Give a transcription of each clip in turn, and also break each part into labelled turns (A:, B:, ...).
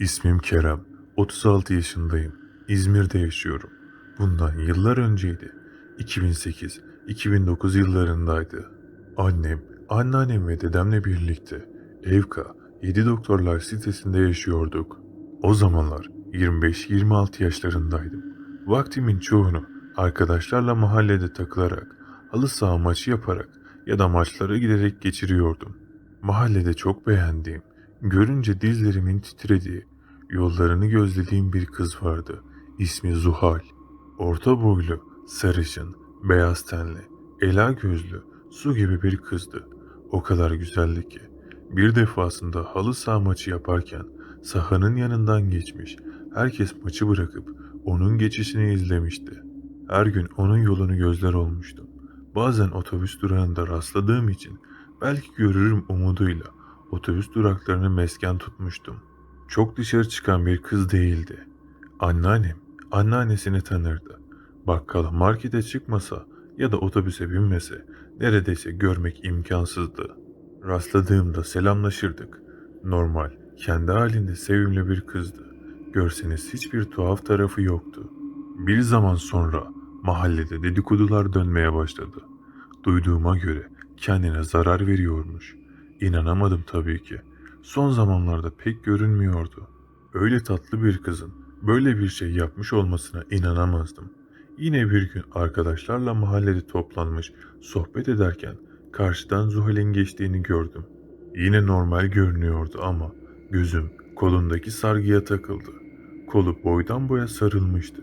A: İsmim Kerem. 36 yaşındayım. İzmir'de yaşıyorum. Bundan yıllar önceydi. 2008-2009 yıllarındaydı. Annem, anneannem ve dedemle birlikte Evka 7 Doktorlar sitesinde yaşıyorduk. O zamanlar 25-26 yaşlarındaydım. Vaktimin çoğunu arkadaşlarla mahallede takılarak, halı saha maçı yaparak ya da maçlara giderek geçiriyordum. Mahallede çok beğendiğim, görünce dizlerimin titrediği, yollarını gözlediğim bir kız vardı. İsmi Zuhal. Orta boylu, sarışın, beyaz tenli, ela gözlü, su gibi bir kızdı. O kadar güzeldi ki. Bir defasında halı saha maçı yaparken sahanın yanından geçmiş, herkes maçı bırakıp onun geçişini izlemişti. Her gün onun yolunu gözler olmuştum. Bazen otobüs durağında rastladığım için belki görürüm umuduyla otobüs duraklarını mesken tutmuştum. Çok dışarı çıkan bir kız değildi. Anneannem, anneannesini tanırdı. Bakkala markete çıkmasa ya da otobüse binmese neredeyse görmek imkansızdı. Rastladığımda selamlaşırdık. Normal, kendi halinde sevimli bir kızdı. Görseniz hiçbir tuhaf tarafı yoktu. Bir zaman sonra mahallede dedikodular dönmeye başladı. Duyduğuma göre kendine zarar veriyormuş. İnanamadım tabii ki. Son zamanlarda pek görünmüyordu. Öyle tatlı bir kızın böyle bir şey yapmış olmasına inanamazdım. Yine bir gün arkadaşlarla mahallede toplanmış sohbet ederken karşıdan Zuhal'in geçtiğini gördüm. Yine normal görünüyordu ama gözüm kolundaki sargıya takıldı. Kolu boydan boya sarılmıştı.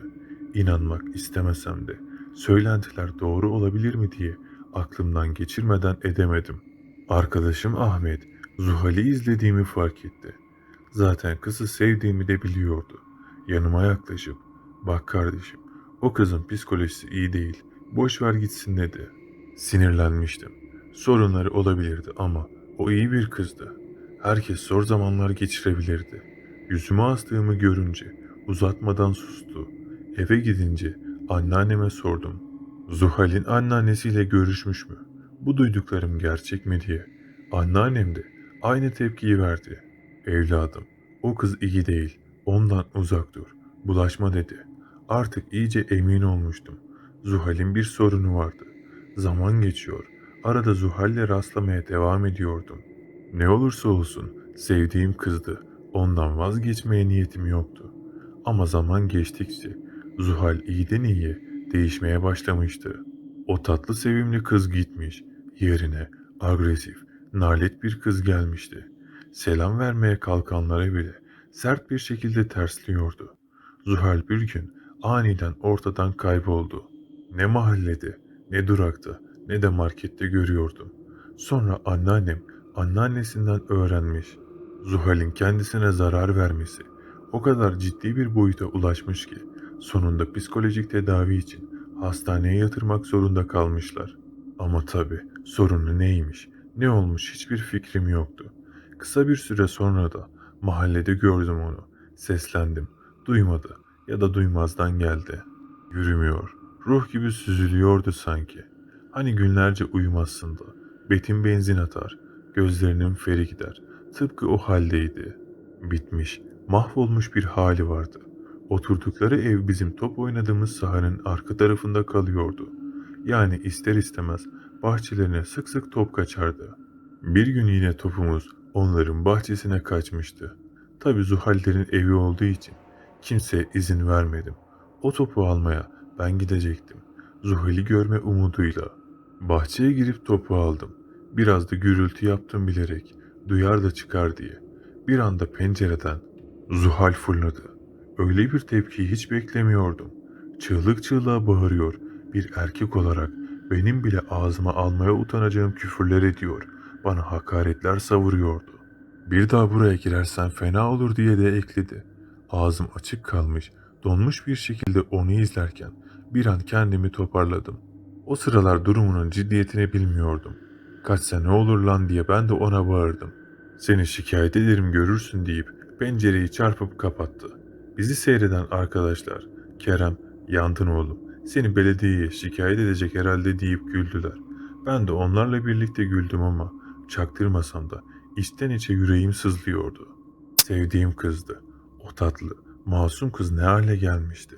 A: İnanmak istemesem de söylentiler doğru olabilir mi diye aklımdan geçirmeden edemedim. Arkadaşım Ahmet Zuhal'i izlediğimi fark etti. Zaten kızı sevdiğimi de biliyordu. Yanıma yaklaşıp bak kardeşim o kızın psikolojisi iyi değil. Boş ver gitsin dedi. Sinirlenmiştim. Sorunları olabilirdi ama o iyi bir kızdı. Herkes zor zamanlar geçirebilirdi. Yüzüme astığımı görünce uzatmadan sustu. Eve gidince anneanneme sordum. Zuhal'in anneannesiyle görüşmüş mü? Bu duyduklarım gerçek mi diye. Anneannem de aynı tepkiyi verdi. Evladım, o kız iyi değil. Ondan uzak dur. Bulaşma dedi. Artık iyice emin olmuştum. Zuhal'in bir sorunu vardı. Zaman geçiyor. Arada Zuhal'le rastlamaya devam ediyordum. Ne olursa olsun sevdiğim kızdı. Ondan vazgeçmeye niyetim yoktu. Ama zaman geçtikçe Zuhal iyiden iyiye değişmeye başlamıştı. O tatlı sevimli kız gitmiş. Yerine agresif, nalet bir kız gelmişti. Selam vermeye kalkanlara bile sert bir şekilde tersliyordu. Zuhal bir gün aniden ortadan kayboldu. Ne mahallede, ne durakta, ne de markette görüyordum. Sonra anneannem anneannesinden öğrenmiş. Zuhal'in kendisine zarar vermesi o kadar ciddi bir boyuta ulaşmış ki sonunda psikolojik tedavi için hastaneye yatırmak zorunda kalmışlar. Ama tabi sorunu neymiş, ne olmuş hiçbir fikrim yoktu. Kısa bir süre sonra da mahallede gördüm onu. Seslendim. Duymadı ya da duymazdan geldi. Yürümüyor. Ruh gibi süzülüyordu sanki. Hani günlerce uyumazsın da. Betin benzin atar. Gözlerinin feri gider. Tıpkı o haldeydi. Bitmiş, mahvolmuş bir hali vardı. Oturdukları ev bizim top oynadığımız sahanın arka tarafında kalıyordu. Yani ister istemez bahçelerine sık sık top kaçardı. Bir gün yine topumuz onların bahçesine kaçmıştı. Tabi Zuhallerin evi olduğu için kimseye izin vermedim. O topu almaya ben gidecektim. Zuhal'i görme umuduyla. Bahçeye girip topu aldım. Biraz da gürültü yaptım bilerek. Duyar da çıkar diye. Bir anda pencereden Zuhal fırladı. Öyle bir tepkiyi hiç beklemiyordum. Çığlık çığlığa bağırıyor. Bir erkek olarak benim bile ağzıma almaya utanacağım küfürler ediyor. Bana hakaretler savuruyordu. Bir daha buraya girersen fena olur diye de ekledi. Ağzım açık kalmış, donmuş bir şekilde onu izlerken bir an kendimi toparladım. O sıralar durumunun ciddiyetini bilmiyordum. Kaçsa ne olur lan diye ben de ona bağırdım. Seni şikayet ederim görürsün deyip pencereyi çarpıp kapattı. Bizi seyreden arkadaşlar, Kerem, yandın oğlum, seni belediyeye şikayet edecek herhalde deyip güldüler. Ben de onlarla birlikte güldüm ama çaktırmasam da içten içe yüreğim sızlıyordu. Sevdiğim kızdı. O tatlı, masum kız ne hale gelmişti.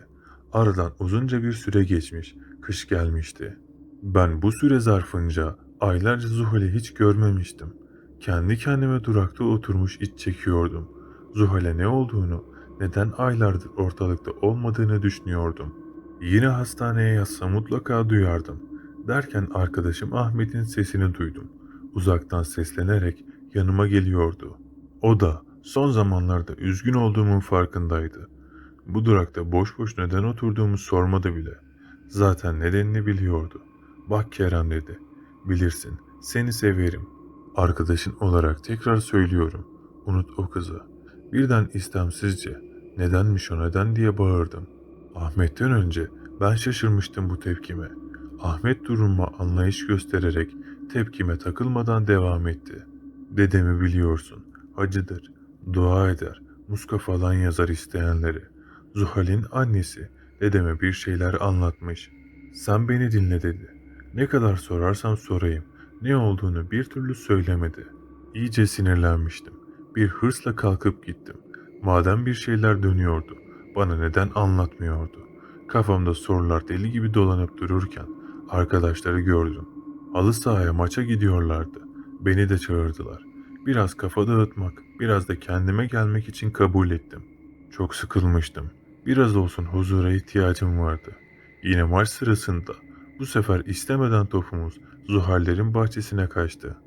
A: Aradan uzunca bir süre geçmiş, kış gelmişti. Ben bu süre zarfınca aylarca Zuhal'i hiç görmemiştim. Kendi kendime durakta oturmuş iç çekiyordum. Zuhal'e ne olduğunu, neden aylardır ortalıkta olmadığını düşünüyordum. Yine hastaneye yatsa mutlaka duyardım. Derken arkadaşım Ahmet'in sesini duydum. Uzaktan seslenerek yanıma geliyordu. O da son zamanlarda üzgün olduğumun farkındaydı. Bu durakta boş boş neden oturduğumu sormadı bile. Zaten nedenini biliyordu. Bak Kerem dedi. Bilirsin, seni severim. Arkadaşın olarak tekrar söylüyorum. Unut o kızı. Birden istemsizce nedenmiş o neden diye bağırdım. Ahmet'ten önce ben şaşırmıştım bu tepkime. Ahmet duruma anlayış göstererek tepkime takılmadan devam etti. Dedemi biliyorsun. Hacıdır. Dua eder. Muska falan yazar isteyenleri. Zuhal'in annesi dedeme bir şeyler anlatmış. Sen beni dinle dedi. Ne kadar sorarsam sorayım. Ne olduğunu bir türlü söylemedi. İyice sinirlenmiştim. Bir hırsla kalkıp gittim. Madem bir şeyler dönüyordu, bana neden anlatmıyordu? Kafamda sorular deli gibi dolanıp dururken arkadaşları gördüm. Halı sahaya maça gidiyorlardı. Beni de çağırdılar. Biraz kafa dağıtmak, biraz da kendime gelmek için kabul ettim. Çok sıkılmıştım. Biraz olsun huzura ihtiyacım vardı. Yine maç sırasında bu sefer istemeden topumuz Zuhaller'in bahçesine kaçtı.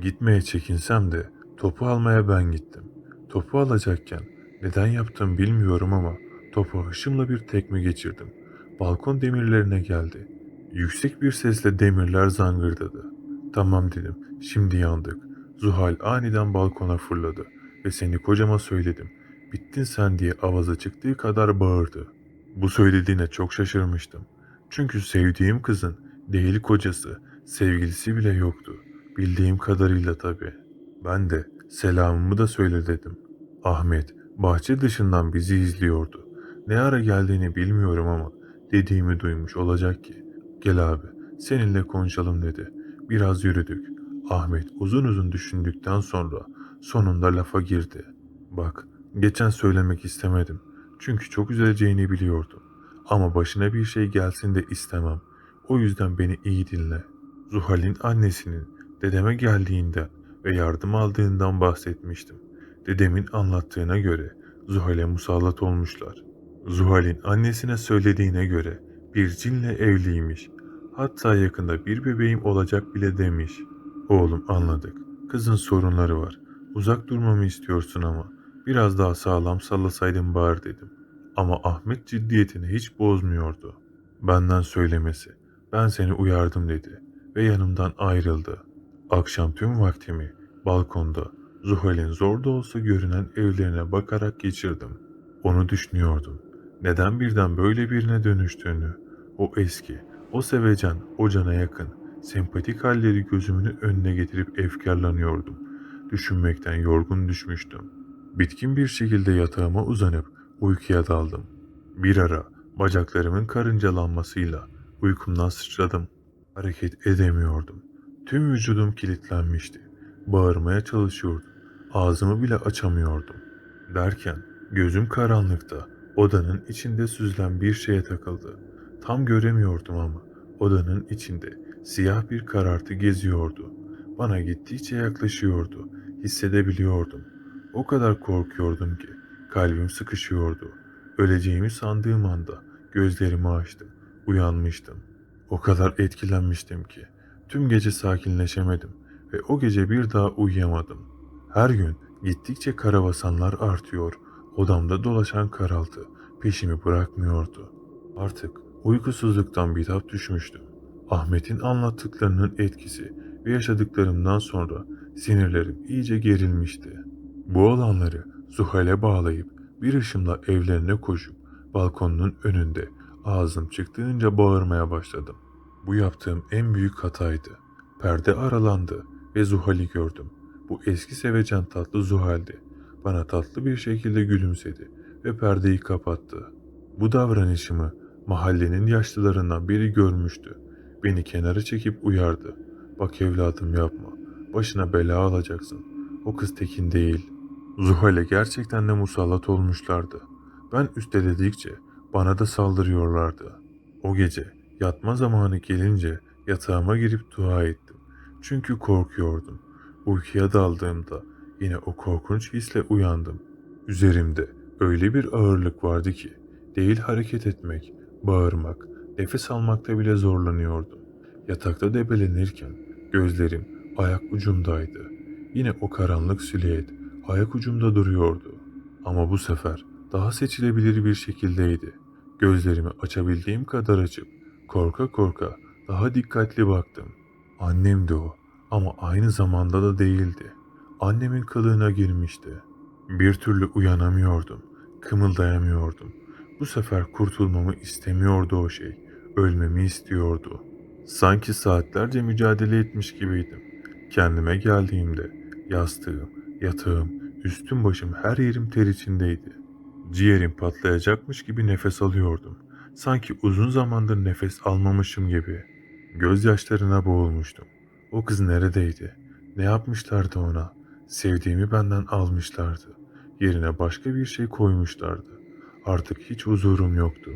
A: Gitmeye çekinsem de topu almaya ben gittim. Topu alacakken neden yaptım bilmiyorum ama topu hışımla bir tekme geçirdim. Balkon demirlerine geldi. Yüksek bir sesle demirler zangırdadı. Tamam dedim, şimdi yandık. Zuhal aniden balkona fırladı ve seni kocama söyledim. Bittin sen diye avaza çıktığı kadar bağırdı. Bu söylediğine çok şaşırmıştım. Çünkü sevdiğim kızın değil kocası, sevgilisi bile yoktu. Bildiğim kadarıyla tabii. Ben de selamımı da söyle dedim. Ahmet bahçe dışından bizi izliyordu. Ne ara geldiğini bilmiyorum ama dediğimi duymuş olacak ki. Gel abi seninle konuşalım dedi. Biraz yürüdük. Ahmet uzun uzun düşündükten sonra sonunda lafa girdi. Bak geçen söylemek istemedim. Çünkü çok üzüleceğini biliyordum. Ama başına bir şey gelsin de istemem. O yüzden beni iyi dinle. Zuhal'in annesinin dedeme geldiğinden ve yardım aldığından bahsetmiştim. Dedemin anlattığına göre Zuhal'e musallat olmuşlar. Zuhal'in annesine söylediğine göre bir cinle evliymiş. Hatta yakında bir bebeğim olacak bile demiş. Oğlum anladık. Kızın sorunları var. Uzak durmamı istiyorsun ama biraz daha sağlam sallasaydın bağır dedim. Ama Ahmet ciddiyetini hiç bozmuyordu. Benden söylemesi. Ben seni uyardım dedi ve yanımdan ayrıldı. Akşam tüm vaktimi balkonda Zuhal'in zor da olsa görünen evlerine bakarak geçirdim. Onu düşünüyordum. Neden birden böyle birine dönüştüğünü, o eski, o sevecen, o cana yakın, sempatik halleri gözümün önüne getirip efkarlanıyordum. Düşünmekten yorgun düşmüştüm. Bitkin bir şekilde yatağıma uzanıp uykuya daldım. Bir ara bacaklarımın karıncalanmasıyla uykumdan sıçradım. Hareket edemiyordum. Tüm vücudum kilitlenmişti. Bağırmaya çalışıyordum. Ağzımı bile açamıyordum. Derken gözüm karanlıkta odanın içinde süzülen bir şeye takıldı. Tam göremiyordum ama odanın içinde siyah bir karartı geziyordu. Bana gittikçe yaklaşıyordu. Hissedebiliyordum. O kadar korkuyordum ki kalbim sıkışıyordu. Öleceğimi sandığım anda gözlerimi açtım. Uyanmıştım. O kadar etkilenmiştim ki tüm gece sakinleşemedim ve o gece bir daha uyuyamadım. Her gün gittikçe karabasanlar artıyor, odamda dolaşan karaltı peşimi bırakmıyordu. Artık uykusuzluktan bitap düşmüştüm. Ahmet'in anlattıklarının etkisi ve yaşadıklarımdan sonra sinirlerim iyice gerilmişti. Bu olanları Zuhal'e bağlayıp bir ışımla evlerine koşup balkonun önünde ağzım çıktığınca bağırmaya başladım. Bu yaptığım en büyük hataydı. Perde aralandı ve Zuhal'i gördüm. Bu eski sevecen tatlı Zuhal'di. Bana tatlı bir şekilde gülümsedi ve perdeyi kapattı. Bu davranışımı mahallenin yaşlılarından biri görmüştü. Beni kenara çekip uyardı. Bak evladım yapma. Başına bela alacaksın. O kız tekin değil. Zuhal'e gerçekten de musallat olmuşlardı. Ben üste dedikçe bana da saldırıyorlardı. O gece yatma zamanı gelince yatağıma girip dua ettim. Çünkü korkuyordum. Uykuya daldığımda yine o korkunç hisle uyandım. Üzerimde öyle bir ağırlık vardı ki değil hareket etmek, bağırmak, nefes almakta bile zorlanıyordum. Yatakta debelenirken gözlerim ayak ucumdaydı. Yine o karanlık silüet ayak ucumda duruyordu. Ama bu sefer daha seçilebilir bir şekildeydi. Gözlerimi açabildiğim kadar açıp korka korka daha dikkatli baktım. Annemdi o ama aynı zamanda da değildi. Annemin kılığına girmişti. Bir türlü uyanamıyordum. Kımıldayamıyordum. Bu sefer kurtulmamı istemiyordu o şey. Ölmemi istiyordu. Sanki saatlerce mücadele etmiş gibiydim. Kendime geldiğimde yastığım, yatağım, üstüm başım her yerim ter içindeydi. Ciğerim patlayacakmış gibi nefes alıyordum. Sanki uzun zamandır nefes almamışım gibi. Gözyaşlarına boğulmuştum. O kız neredeydi? Ne yapmışlardı ona? Sevdiğimi benden almışlardı. Yerine başka bir şey koymuşlardı. Artık hiç huzurum yoktu.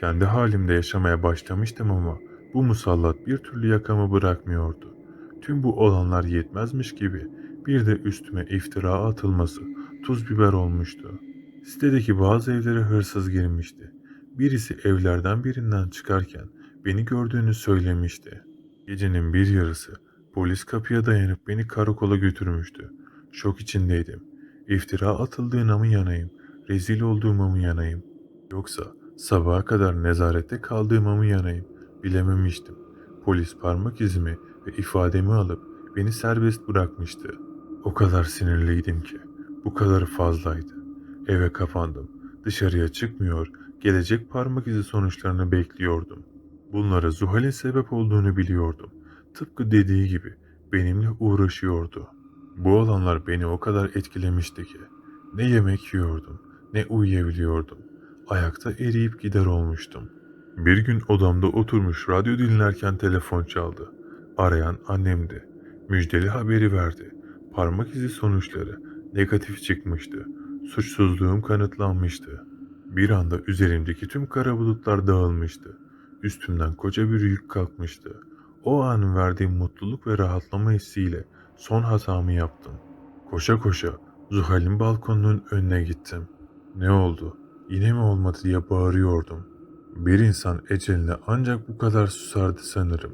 A: Kendi halimde yaşamaya başlamıştım ama bu musallat bir türlü yakamı bırakmıyordu. Tüm bu olanlar yetmezmiş gibi bir de üstüme iftira atılması tuz biber olmuştu. Sitedeki bazı evlere hırsız girmişti. Birisi evlerden birinden çıkarken beni gördüğünü söylemişti. Gecenin bir yarısı polis kapıya dayanıp beni karakola götürmüştü. Şok içindeydim. İftira atıldığına mı yanayım, rezil olduğuma mı yanayım? Yoksa sabaha kadar nezarette kaldığıma mı yanayım? Bilememiştim. Polis parmak izimi ve ifademi alıp beni serbest bırakmıştı. O kadar sinirliydim ki bu kadarı fazlaydı. Eve kapandım. Dışarıya çıkmıyor, gelecek parmak izi sonuçlarını bekliyordum. Bunlara Zuhal'in sebep olduğunu biliyordum. Tıpkı dediği gibi benimle uğraşıyordu. Bu olanlar beni o kadar etkilemişti ki ne yemek yiyordum ne uyuyabiliyordum. Ayakta eriyip gider olmuştum. Bir gün odamda oturmuş radyo dinlerken telefon çaldı. Arayan annemdi. Müjdeli haberi verdi. Parmak izi sonuçları negatif çıkmıştı. Suçsuzluğum kanıtlanmıştı. Bir anda üzerimdeki tüm kara bulutlar dağılmıştı. Üstümden koca bir yük kalkmıştı. O anın verdiğim mutluluk ve rahatlama hissiyle son hatamı yaptım. Koşa koşa Zuhal'in balkonunun önüne gittim. Ne oldu? Yine mi olmadı diye bağırıyordum. Bir insan eceline ancak bu kadar susardı sanırım.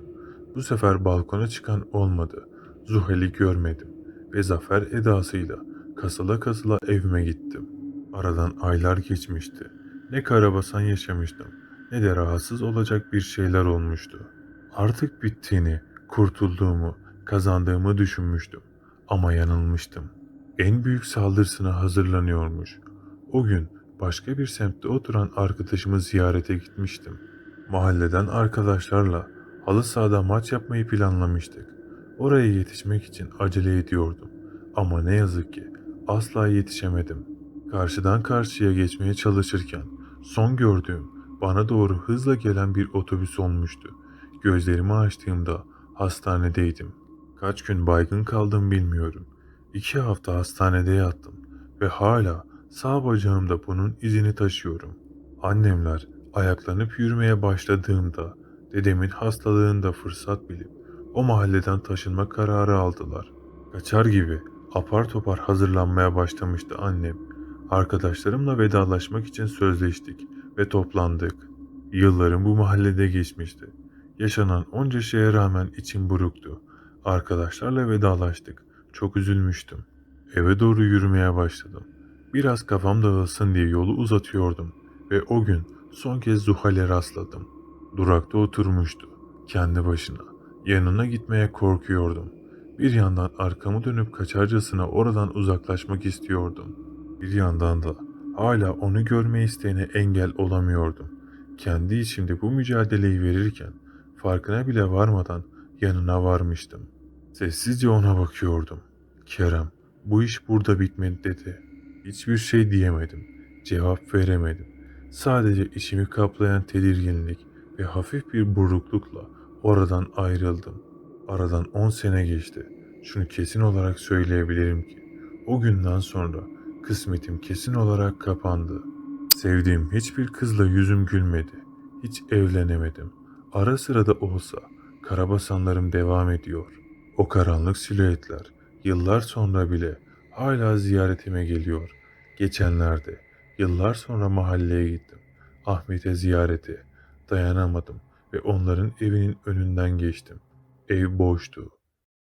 A: Bu sefer balkona çıkan olmadı. Zuhal'i görmedim ve zafer edasıyla kasıla kasıla evime gittim. Aradan aylar geçmişti. Ne karabasan yaşamıştım ne de rahatsız olacak bir şeyler olmuştu. Artık bittiğini, kurtulduğumu, kazandığımı düşünmüştüm. Ama yanılmıştım. En büyük saldırısına hazırlanıyormuş. O gün başka bir semtte oturan arkadaşımı ziyarete gitmiştim. Mahalleden arkadaşlarla halı sahada maç yapmayı planlamıştık. Oraya yetişmek için acele ediyordum. Ama ne yazık ki asla yetişemedim. Karşıdan karşıya geçmeye çalışırken son gördüğüm bana doğru hızla gelen bir otobüs olmuştu. Gözlerimi açtığımda hastanedeydim. Kaç gün baygın kaldım bilmiyorum. İki hafta hastanede yattım ve hala sağ bacağımda bunun izini taşıyorum. Annemler ayaklanıp yürümeye başladığımda dedemin hastalığında fırsat bilip o mahalleden taşınma kararı aldılar. Kaçar gibi apar topar hazırlanmaya başlamıştı annem. Arkadaşlarımla vedalaşmak için sözleştik ve toplandık. Yıllarım bu mahallede geçmişti. Yaşanan onca şeye rağmen içim buruktu. Arkadaşlarla vedalaştık. Çok üzülmüştüm. Eve doğru yürümeye başladım. Biraz kafam dağılsın diye yolu uzatıyordum ve o gün son kez Zuhal'e rastladım. Durakta oturmuştu. Kendi başına. Yanına gitmeye korkuyordum. Bir yandan arkamı dönüp kaçarcasına oradan uzaklaşmak istiyordum. Bir yandan da hala onu görme isteğine engel olamıyordum. Kendi içimde bu mücadeleyi verirken farkına bile varmadan yanına varmıştım. Sessizce ona bakıyordum. Kerem, bu iş burada bitmedi dedi. Hiçbir şey diyemedim. Cevap veremedim. Sadece içimi kaplayan tedirginlik ve hafif bir buruklukla oradan ayrıldım. Aradan 10 sene geçti. Şunu kesin olarak söyleyebilirim ki o günden sonra Kısmetim kesin olarak kapandı. Sevdiğim hiçbir kızla yüzüm gülmedi. Hiç evlenemedim. Ara sıra da olsa karabasanlarım devam ediyor. O karanlık silüetler yıllar sonra bile hala ziyaretime geliyor. Geçenlerde yıllar sonra mahalleye gittim. Ahmet'e ziyarete dayanamadım ve onların evinin önünden geçtim. Ev boştu.